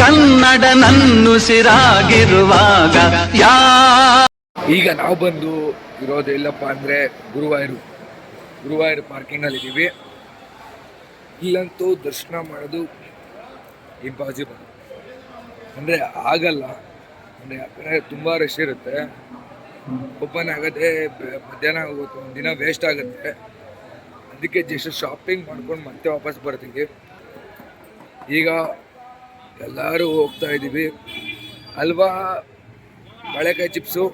ಕನ್ನಡ ನನ್ನುಸಿರಾಗಿರುವಾಗ ಯಾ ಈಗ ನಾವು ಬಂದು ಇರೋದು ಎಲ್ಲಪ್ಪ ಅಂದರೆ ಗುರುವಾಯೂರು. ಗುರುವಾಯೂರು ಪಾರ್ಕಿಂಗಲ್ಲಿ ಇದ್ದೀವಿ ಇಲ್ಲಂತೂ ದರ್ಶನ ಮಾಡೋದು ಇಂಪಾಸಿಬಲ್ ಅಂದರೆ ಆಗಲ್ಲ. ಅಂದರೆ ಯಾಕಂದರೆ ತುಂಬ ರಶ್ ಇರುತ್ತೆ. ಓಪನ್ ಆಗುತ್ತೆ ಮಧ್ಯಾಹ್ನ ಆಗುತ್ತೆ ಒಂದಿನ ದಿನ ವೇಸ್ಟ್ ಆಗುತ್ತೆ. ಅದಕ್ಕೆ ಜಸ್ಟ್ ಶಾಪಿಂಗ್ ಮಾಡ್ಕೊಂಡು ಮತ್ತೆ ವಾಪಸ್ ಬರ್ತೀವಿ. ಈಗ ಎಲ್ಲರೂ ಹೋಗ್ತಾ ಇದ್ದೀವಿ. ಅಲ್ವಾ? ಬಾಳೆಕಾಯಿ ಚಿಪ್ಸು,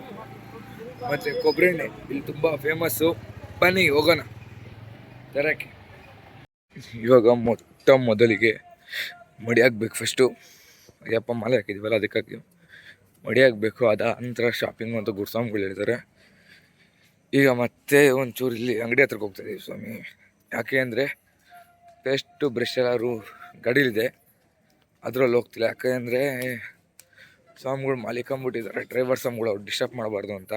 ಮತ್ತು ಕೊಬ್ಬರಿ ಎಣ್ಣೆ. ಇಲ್ಲಿ ತುಂಬ ಫೇಮಸ್ಸು ಬನ್ನಿ, ಹೋಗೋಣ. ತರಕ್ಕೆ. ಇವಾಗ ಮೊಟ್ಟ ಮೊದಲಿಗೆ ಮಡಿ ಹಾಕ್ಬೇಕು ಫಸ್ಟು ಅಯ್ಯಪ್ಪ, ಮಾಲೆ ಹಾಕಿದ್ದೀವಲ್ಲ ಅದಕ್ಕಾಗಿ. ಮಡಿ ಹಾಕ್ಬೇಕು ಅದ ನಂತರ ಶಾಪಿಂಗ್ ಅಂತ ಗುರುಸ್ವಾಮಿಗಳು ಹೇಳ್ತಾರೆ ಈಗ ಮತ್ತೆ ಒಂಚೂರು ಇಲ್ಲಿ ಅಂಗಡಿ ಹತ್ರಕ್ಕೆ ಹೋಗ್ತಾ ಇದೀವಿ ಸ್ವಾಮಿ. ಯಾಕೆ ಅಂದರೆ ಪೇಸ್ಟು ಬ್ರಷ್ ಎಲ್ಲರೂ ಗಾಡೀಲಿದೆ. ಅದರಲ್ಲಿ ಹೋಗ್ತಿಲ್ಲ. ಯಾಕೆಂದರೆ ಸ್ವಾಮಿಗಳು ಮಾಲಿಕಂಬಿಟ್ಟಿದ್ದಾರೆ. ಡ್ರೈವರ್ ಸ್ವಾಮಿಗಳು ಅವ್ರು ಡಿಸ್ಟರ್ಬ್ ಮಾಡಬಾರ್ದು ಅಂತ.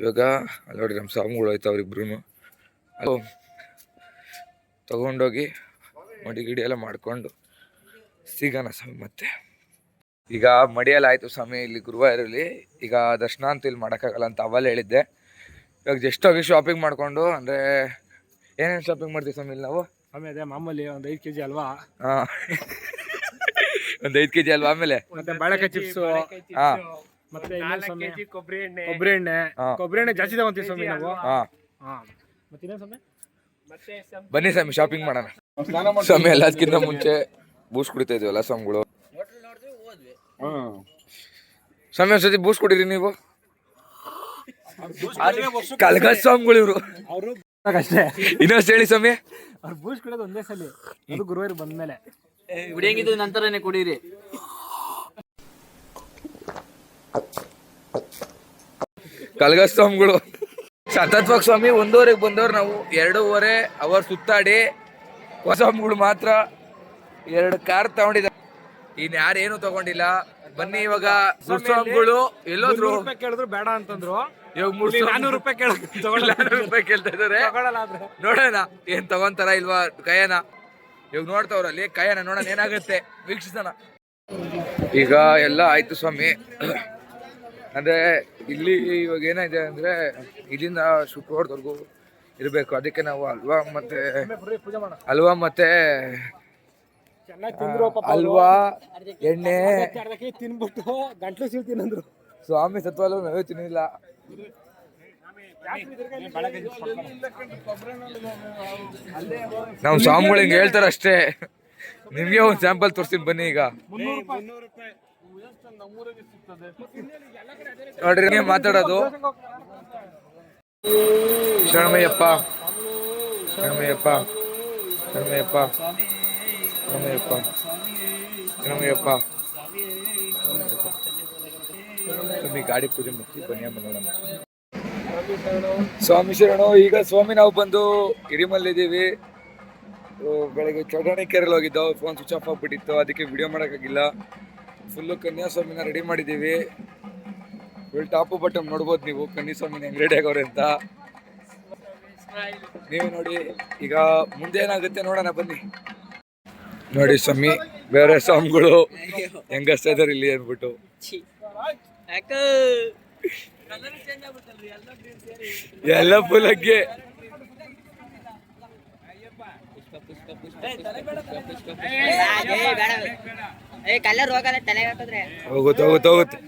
ಇವಾಗ ಅಲ್ಲಿ ನೋಡಿ ನಮ್ಮ ಸ್ವಾಮಿಗಳು ಹೋಯ್ತು ಅವ್ರಿಬ್ರು ಅದು ತಗೊಂಡೋಗಿ ಮಡಿ ಗಿಡಿ ಎಲ್ಲ ಮಾಡಿಕೊಂಡು ಸಿಗೋಣ ಸ್ವಾಮಿ ಮತ್ತೆ. ಈಗ ಮಡಿಯಲ್ಲಿ ಆಯಿತು ಸ್ವಾಮಿ, ಇಲ್ಲಿ ಗುರುವಾರಲ್ಲಿ ಈಗ ದರ್ಶನ ಅಂತ ಇಲ್ಲಿ ಮಾಡೋಕ್ಕಾಗಲ್ಲ ಅಂತ ಅವಲ್ಲ ಹೇಳಿದ್ದೆ. ಇವಾಗ ಜಸ್ಟ್ ಹೋಗಿ ಶಾಪಿಂಗ್ ಮಾಡಿಕೊಂಡು, ಅಂದರೆ ಏನೇನು ಶಾಪಿಂಗ್ ಮಾಡ್ತೀವಿ ಸ್ವಾಮಿ ಇಲ್ಲಿ ನಾವು? ಆಮೇಲೆ ಅದೇ ಮಾಮೂಲಿ ಒಂದು ಐದು ಕೆಜಿ ಅಲ್ವಾ? ಹಾಂ. ಒಂದು ಐದು ಕೆ ಜಿ ಅಲ್ವಾ ಆಮೇಲೆ? ಮತ್ತೆ ಬಾಳೆಕಾಯಿ ಚಿಪ್ಸ್ ಹಾಂ. ಮತ್ತೆ ಇನ್ನೇನ್ ಸ್ವಾಮಿ? ಕೊಬ್ಬರಿ ಎಣ್ಣೆ. ಕೊಬ್ಬರಿ ಎಣ್ಣೆ. ಹಾ. ಕೊಬ್ಬರಿ ಎಣ್ಣೆ ಜಾಸ್ತಿ ತಗೊಂತೀವಿ ಸ್ವಾಮಿ ನಾವು. ಹಾಂ. ಹಾ. ಮತ್ತೆ ಇನ್ನೇನ್ ಸ್ವಾಮಿ? ಮತ್ತೆ ಬನ್ನಿ ಸ್ವಾಮಿ ಶಾಪಿಂಗ್ ಮಾಡೋಣ. ಸ್ವಾಮಿ ಎಲ್ಲದಕ್ಕಿಂತ ಮುಂಚೆ ಬೂಸ್ ಕುಡಿತಾ ಇದೀವಲ್ಲ ಸ್ವಾಮಿಗಳು? ಸ್ವಾಮಿ ಒಂದ್ಸತಿ ಬೂಸ್ ಕುಡೀರಿ ನೀವು? ಕಲ್ಗ ಸ್ವಾಮಿಗಳು ಇವರು ಅವರು ಅಷ್ಟೇ ಇನ್ನೊಂದು ಹೇಳಿ ಸ್ವಾಮಿ. ಅವ್ರು ಬೂಸ್ಟ್ ಕುಡಿಯೋದು ಒಂದೇ ಸಲ. ಅದು ಗುರುವಾರ ಬಂದ್ಮೇಲೆ. ಕುಡಿಯಂಗಿದ್ದು ನಂತರನೇ ಕುಡೀರಿ. ಕಲ್ಗ ಸ್ವಾಮಿಗಳು. ಸತತ್ವಾಗಿ ಸ್ವಾಮಿ ಒಂದೂವರೆಗೆ ಬಂದವ್ರು ನಾವು. ಎರಡೂವರೆ ಅವರ್ ಸುತ್ತಾಡಿ ಸ್ವಾಮಿಗಳು ಮಾತ್ರ ಎರಡು ಕಾರ್ ತಗೊಂಡಿದ್ದಾರೆ. ಇನ್ ಯಾರೇನು ತಗೊಂಡಿಲ್ಲ. ಬನ್ನಿ ಇವಾಗ ಸ್ವಾಮಿಗಳು ಎಲ್ಲೋದ್ರು. ರೂಪಾಯಿ ಕೇಳಿದ್ರು ಬೇಡ ಅಂತಂದ್ರು. ಇವಾಗ ಮೂರ್ ಇಲ್ಲಿ ನಾನೂರು ರೂಪಾಯಿ ಕೇಳ ನಾನ್ನೂರು ರೂಪಾಯಿ ಕೇಳ್ತಾ ಇದಾರೆ ನೋಡೋಣ ಏನ್ ತಗೊಂತಾರ ಇಲ್ವಾ ಕಯನ? ಇವಾಗ ನೋಡ್ತಾವ್ರಲ್ಲಿ ಕಯನ ನೋಡೋಣ ಏನಾಗುತ್ತೆ. ವೀಕ್ಷಿಸೋಣ. ಈಗ ಎಲ್ಲ ಆಯ್ತು ಸ್ವಾಮಿ. ಅಂದ್ರೆ ಇಲ್ಲಿ ಇವಾಗ ಏನಿದೆ ಅಂದ್ರೆ ಇಲ್ಲಿಂದ ಶುಕ್ರವಾರದವರೆಗೂ ಇರಬೇಕು. ಅದಕ್ಕೆ ನಾವು ಹಲ್ವಾ ಮತ್ತೆ ಹಲ್ವಾ ಮತ್ತೆ ಪಾಪ ಎಣ್ಣೆ. ತಿನ್ಬಿಟ್ಟು ಗಂಟ್ಲು ಸೀಳ್ತೀನಿ ಅಂದ್ರು ಸ್ವಾಮಿ ಸತ್ವಾಲು ನಾವೇ ತಿನ್ನಿಲ್ಲ. ನಾವು ಸ್ವಾಮಿಗಳು ಹಿಂಗೆ ಹೇಳ್ತಾರೆ ಅಷ್ಟೇ. ನಿಮ್ಗೆ ಒಂದು ಸ್ಯಾಂಪಲ್ ತೋರಿಸ್ತೀನಿ ಬನ್ನಿ ಈಗ. ನೋಡ್ರಿ ಹಿಂಗೆ ಮಾತಾಡೋದು. ಶರಣಮಯ್ಯಪ್ಪ. ಶರಣಮಯ್ಯಪ್ಪ. ಶರಣಮಯ್ಯಪ್ಪ. ಶರಣಮಯ್ಯಪ್ಪ ಶರಣಮಯ್ಯಪ್ಪ ಸ್ವಾಮಿ ಗಾಡಿ ಪೂಜೆ ಮುಗಿಸಿ ಬನ್ನಿ ಬಂದೋಣ ಸ್ವಾಮಿ ಶರಣು ಈಗ ಸ್ವಾಮಿ ನಾವು ಬಂದು ಹಿರಿಮಲ್ಲಿದ್ದೀವಿ. ಬೆಳಗ್ಗೆ ಚೌಡಾಣಿ ಕೆರೆಯಲ್ಲಿ ಹೋಗಿದ್ದೋ ಫೋನ್ ಸ್ವಿಚ್ ಆಫ್ ಆಗ್ಬಿಟ್ಟಿತ್ತು ಅದಕ್ಕೆ ವಿಡಿಯೋ ಮಾಡೋಕ್ಕಾಗಿಲ್ಲ. ಫುಲ್ಲು ಕನ್ಯಾಸ್ವಾಮಿನ ರೆಡಿ ಮಾಡಿದ್ದೀವಿ. ಫುಲ್ ಟಾಪು ಬಟನ್ ನೋಡ್ಬೋದು ನೀವು ಕನ್ಯಾಸ್ವಾಮಿನ ಹೆಂಗ್ ರೆಡಿ ಆಗೋರೆ ಅಂತ. ನೀವು ನೋಡಿ ಈಗ ಮುಂದೆ ಏನಾಗುತ್ತೆ ನೋಡೋಣ ಬನ್ನಿ. ನೋಡಿ ಸ್ವಾಮಿ ಬೇರೆ ಸ್ವಾಮಿಗಳು ಹೆಂಗಸ್ತಾ ಇದಾರೆ ಇಲ್ಲಿ ಅಂದ್ಬಿಟ್ಟು ಎಲ್ಲ ಫುಲ್ಲಗ್ಗೆ ಏ ಕಲರ್ ಹೋಗಲ್ಲ ತಲೆ ಹಾಕಿದ್ರೆ. ಹೋಗುತ್ತೆ ಹೋಗುತ್ತೆ ಹೋಗುತ್ತೆ.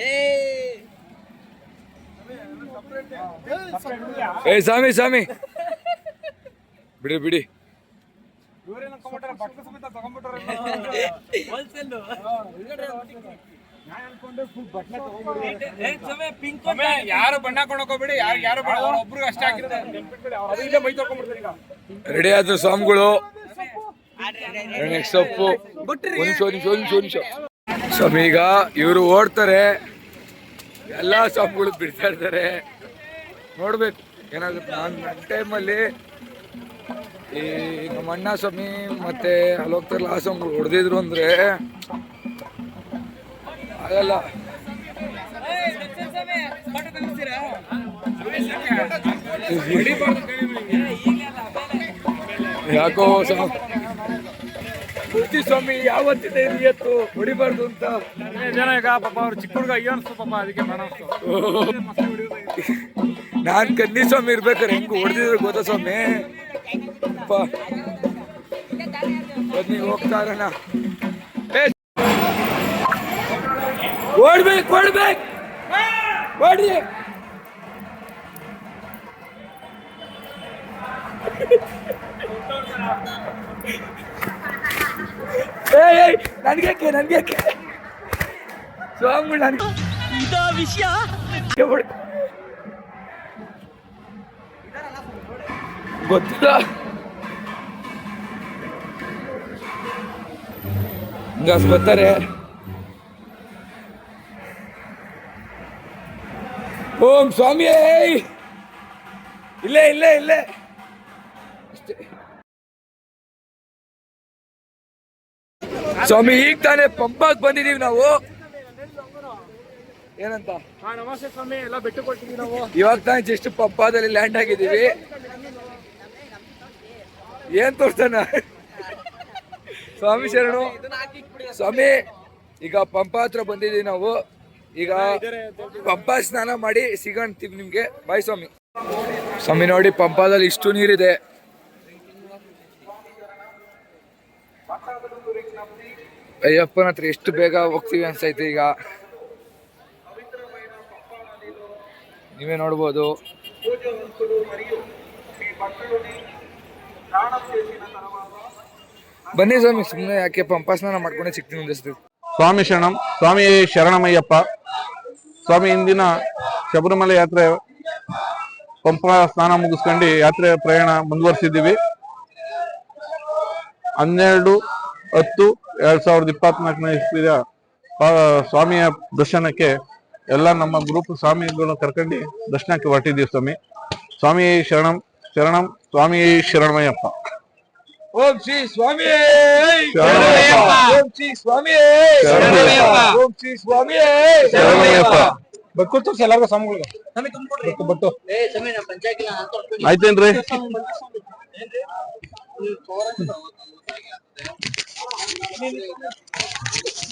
ಏ. ಏ ಸ್ವಾಮಿ ಸ್ವಾಮಿ. ಬಿಡಿ ಬಿಡಿ. ಯಾರು ಬಣ್ಣ ಕೊಂಡೋಗ್ಬಿಡಿ ಯಾರು ಯಾರು ಒಬ್ರು ಅಷ್ಟೇ ಆಗಿರ್ತಾರೆ ರೆಡಿ ಆದ್ರು ಸ್ವಾಮಿಗಳು. ನೆಕ್ಸ್ಟ್ ಸೊಪ್ಪು ನಿಮಿಷ ನಿಮಿಷ ನಿಮಿಷ ನಿಮಿಷ. ಸ್ವಾಮಿ, ಈಗ ಇವರು ಓಡ್ತಾರೆ. ಎಲ್ಲ ಸ್ವಾಮಿಗಳು ಬಿಡ್ತಾ ಇರ್ತಾರೆ. ನೋಡ್ಬೇಕು, ಏನಾಗುತ್ತೆ. ನಾನು ನನ್ನ ಟೈಮಲ್ಲಿ ಈ ನಮ್ಮ ಅಣ್ಣ ಸ್ವಾಮಿ ಮತ್ತೆ ಅಲ್ಲಿ ಹೋಗ್ತಾರಲ್ಲ ಆ ಸ್ವಾಮಿಗಳು ಹೊಡೆದಿದ್ರು ಅಂದ್ರೆ ಆಗಲ್ಲ. ಯಾಕೋ ಸ್ವಾಮಿ? ಸ್ವಾಮಿ ಯಾವತ್ತಿದೆ ನಿಯತ್ತು ಹೊಡಿಬಾರ್ದು ಅಂತ? ಜನ ಈಗ ಪಾಪ ಅವ್ರು ಚಿಕ್ಕ ಹುಡುಗ ಅಯ್ಯೋ ಅನ್ಸ್ತು ಪಾಪ ಅದಕ್ಕೆ ಅನ್ಸ್ತು ನಾನ್ ಕನ್ನಿ ಸ್ವಾಮಿ ಇರ್ಬೇಕಾರೆ ಹೆಂಗೆ ಹೊಡೆದಿದ್ರು ಗೊತ್ತಾ ಸ್ವಾಮಿ? ಅಪ್ಪ. ಬನ್ನಿ ಹೋಗ್ತಾ ಇರೋಣ ಓಡ್ಬೇಕು ಓಡ್ಬೇಕು. ಓಡಿ. ಏಯ್ ನನ್ಗೆ ನನ್ಗೇಕೆ ಸ್ವಾಮಿ ನನ್ಗೆ. ವಿಷಯ ಗೊತ್ತಿಲ್ಲ. ಹಿಂಗಾಸ್ ಬರ್ತಾರೆ ಓಂ ಸ್ವಾಮಿ ಇಲ್ಲೇ ಇಲ್ಲೇ ಇಲ್ಲೇ. ಅಷ್ಟೇ. ಸ್ವಾಮಿ ಈಗ ತಾನೇ ಪಂಪಾಗ್ ಬಂದಿದೀವಿ ನಾವು. ಏನಂತ? ನಮಸ್ತೆ ಸ್ವಾಮಿ ಎಲ್ಲ ಬೆಟ್ಟು ಕೊಟ್ಟಿದ್ದೀವಿ ನಾವು. ಇವಾಗ ತಾನೇ ಜಸ್ಟ್ ಪಂಪಾದಲ್ಲಿ ಲ್ಯಾಂಡ್ ಆಗಿದ್ದೀವಿ. ಏನ್ ತೋರ್ತಾನ ಸ್ವಾಮಿ ಶರಣು. ಸ್ವಾಮಿ ಈಗ ಪಂಪ ಹತ್ರ ಬಂದಿದ್ದೀವಿ ನಾವು. ಈಗ ಪಂಪ ಸ್ನಾನ ಮಾಡಿ ಸಿಗಂತೀವಿ ನಿಮಗೆ. ಬಾಯ್ ಸ್ವಾಮಿ. ಸ್ವಾಮಿ ನೋಡಿ ಪಂಪಾದಲ್ಲಿ ಇಷ್ಟು ನೀರಿದೆ. ಅಯ್ಯಪ್ಪನ ಹತ್ರ ಎಷ್ಟು ಬೇಗ ಹೋಗ್ತೀವಿ ಅನ್ಸೈತೆ ಈಗ. ನೀವೇ ನೋಡ್ಬೋದು. ಬನ್ನಿ ಸ್ವಾಮಿ ಸುಮ್ಮನೆ ಯಾಕೆ ಪಂಪ ಸ್ನಾನ ಮಾಡ್ಕೊಂಡೆ ಸಿಗ್ತೀನಿ ಒಂದಿಸ್ತೀವಿ ಸ್ವಾಮಿ ಶರಣಂ, ಸ್ವಾಮಿ ಶರಣಮಯ್ಯಪ್ಪ. ಸ್ವಾಮಿ ಇಂದಿನ ಶಬರಿಮಲೆ ಯಾತ್ರೆ ಪಂಪ ಸ್ನಾನ ಮುಗಿಸ್ಕೊಂಡು ಯಾತ್ರೆ ಪ್ರಯಾಣ ಮುಂದುವರಿಸಿದ್ದೀವಿ. ಹನ್ನೆರಡು ಹತ್ತು ಎರಡ್ ಸಾವಿರದ ಇಪ್ಪತ್ನಾಲ್ಕನೇ ಇಸ್ವಿಯ ಸ್ವಾಮಿಯ ದರ್ಶನಕ್ಕೆ ಎಲ್ಲ ನಮ್ಮ ಗ್ರೂಪ್ ಸ್ವಾಮಿಗಳು ಕರ್ಕೊಂಡು ದರ್ಶನಕ್ಕೆ ಹೊರಟಿದ್ದೀವಿ ಸ್ವಾಮಿ. ಸ್ವಾಮಿ ಶರಣಂ ಶರಣಂ, ಸ್ವಾಮಿ ಶರಣಮಯ್ಯಪ್ಪ. ಓಂ ಶ್ರೀ ಸ್ವಾಮಿ. ಓಂ ಶ್ರೀ ಸ್ವಾಮಿ. ಓಂ ಶ್ರೀ ಸ್ವಾಮಿ ಶರಣಮಯ್ಯಪ್ಪ ಬೆಕ್ಕು ತೋರ್ಸಿ ಎಲ್ಲರಿಗೂ ಸ್ವಾಮಿಗಳಿಗೆ. ಬಟ್ಟು. ಆಯ್ತೇನ್ರಿ?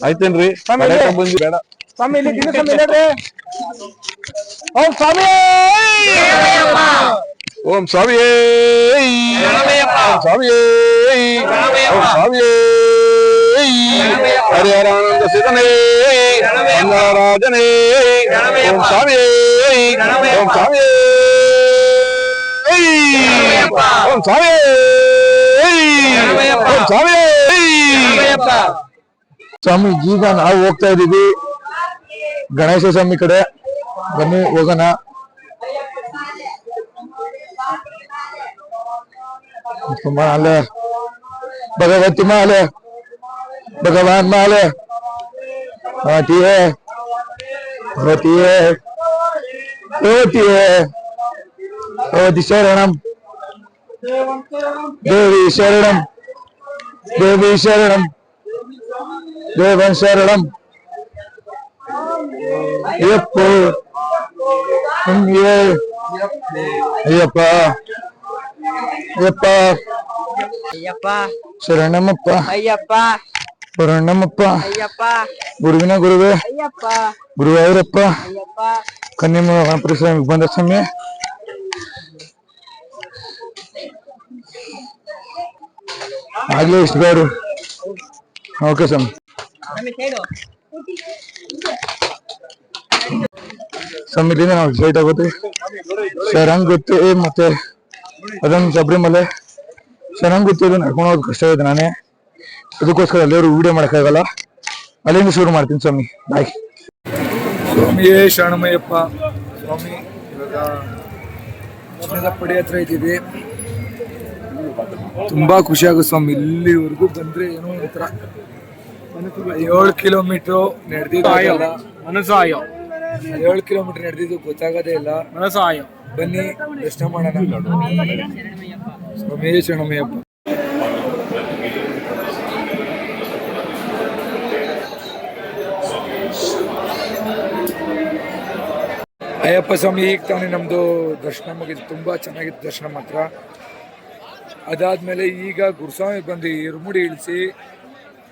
ಆಯ್ತೇನ್ರಿ? ಬಂದ್ವಿ. ಬೇಡ. ಸ್ವಾಮಿ ಇಲ್ಲಿ ದಿನ ಸ್ವಾಮಿ ಇಲ್ಲೇ ಓಂ ಸ್ವಾಮಿ ಓಂ ಸ್ವಾಮಿಯೇ ಓಂ ಸ್ವಾಮಿಯೇ ಓಂ ಸ್ವಾಮಿಯೇ ಹರಿಹರಾನಂದ ಸಿದನೇ ರಾಜನೇ ಓಂ ಸ್ವಾಮಿಯೇ ಓಂ ಸ್ವಾಮಿಯೇ ಓಂ ಸ್ವಾಮಿಯೇ ಓಂ ಸ್ವಾಮಿಯೇ ಸ್ವಾಮಿ ಈಗ ನಾವು ಹೋಗ್ತಾ ಇದೀವಿ ಗಣೇಶ ಸ್ವಾಮಿ ಕಡೆ ಬನ್ನಿ ಹೋಗೋಣ ഉപ്പമാൽ ഭഗവത്തിമാൽ ഭഗവാൻമാൽ മാറ്റിയേ മാറ്റിയേ മാറ്റിയേ ഭഗവതി ശരണം ദേവി ശരണം ദേവി ശരണം ദേവൻ ശരണം. അയ്യപ്പോ അയ്യപ്പ ಯಪ್ಪ ಅಯ್ಯಪ್ಪ. ಶರಣಮಪ್ಪ ಅಯ್ಯಪ್ಪ. ಶರಣಮಪ್ಪ ಅಯ್ಯಪ್ಪ. ಗುರುವಿನ ಗುರುವೇ. ಅಯ್ಯಪ್ಪ. ಗುರುವಾಯೂರಪ್ಪ. ಅಯ್ಯಪ್ಪ. ಕನ್ನಿಮ ಗಣಪತಿ ಬಂದ ಸ್ವಾಮಿ ಆಗ್ಲೇ ಇಷ್ಟು ಬೇರು. ಓಕೆ ಸ್ವಾಮಿ. ಸ್ವಾಮಿ ಇಲ್ಲಿಂದ ನಾವು ಸೈಟ್ ಆಗೋದ್ರಿ ಸರ್ ಹಂಗ್ ಗೊತ್ತು ಮತ್ತೆ ಅದೊಂದು ಶಬರಿಮಲೆ ಚೆನ್ನಾಗಿ ಅದು ನಡ್ಕೊಂಡು ಹೋಗೋದು ಕಷ್ಟ ಇದೆ ನಾನೇ. ಅದಕ್ಕೋಸ್ಕರ ಎಲ್ಲರೂ ವಿಡಿಯೋ ಮಾಡೋಕ್ಕಾಗಲ್ಲ. ಅಲ್ಲಿಂದ ಶುರು ಮಾಡ್ತೀನಿ ಸ್ವಾಮಿ. ಬಾಯ್ ಸ್ವಾಮಿಯೇ ಶರಣಮಯ್ಯಪ್ಪ ಸ್ವಾಮಿ ಇವಾಗ ಚಿನ್ನದ ಪಡಿ ಹತ್ರ ಇದ್ದೀವಿ. ತುಂಬಾ ಖುಷಿಯಾಗುತ್ತೆ ಸ್ವಾಮಿ. ಇಲ್ಲಿವರೆಗೂ ಬಂದ್ರೆ ಏನೋ ಒಂಥರ. ಏಳು ಕಿಲೋಮೀಟರ್ ನಡೆದಿದ್ದು ಮನಸ್ಸು ಆಯೋ ಏಳು ಕಿಲೋಮೀಟರ್ ನಡೆದಿದ್ದು ಗೊತ್ತಾಗೋದೇ ಇಲ್ಲ. ಮನಸ್ಸು ಆಯೋ ಬನ್ನಿ ದರ್ಶನ ಮಾಡೋಣ. ಅಯ್ಯಪ್ಪ ಸ್ವಾಮಿ, ಈಗ ತಾನೇ ನಮ್ದು ದರ್ಶನ ಮುಗಿದು ತುಂಬಾ ಚೆನ್ನಾಗಿತ್ತು ದರ್ಶನ ಮಾತ್ರ. ಅದಾದ್ಮೇಲೆ ಈಗ ಗುರುಸ್ವಾಮಿ ಬಂದು ಇರುಮುಡಿ ಇಳಿಸಿ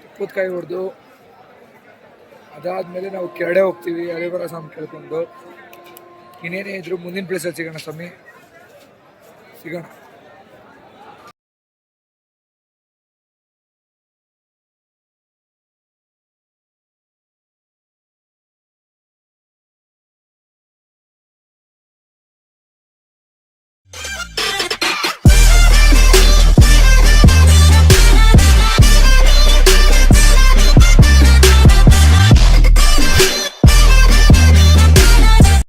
ತುಪ್ಪದಕಾಯಿ ಹೊಡೆದು, ಅದಾದ್ಮೇಲೆ ನಾವು ಕೆರಡೆ ಹೋಗ್ತೀವಿ ಹರಿಬರ ಸ್ವಾಮಿ ಕೇಳ್ಕೊಂಡು. ಇನ್ನೇನೇ ಇದ್ರು ಮುಂದಿನ ಪ್ಲೇಸಲ್ಲಿ ಸಿಗೋಣ ಸ್ವಾಮಿ. ಸಿಗೋಣ.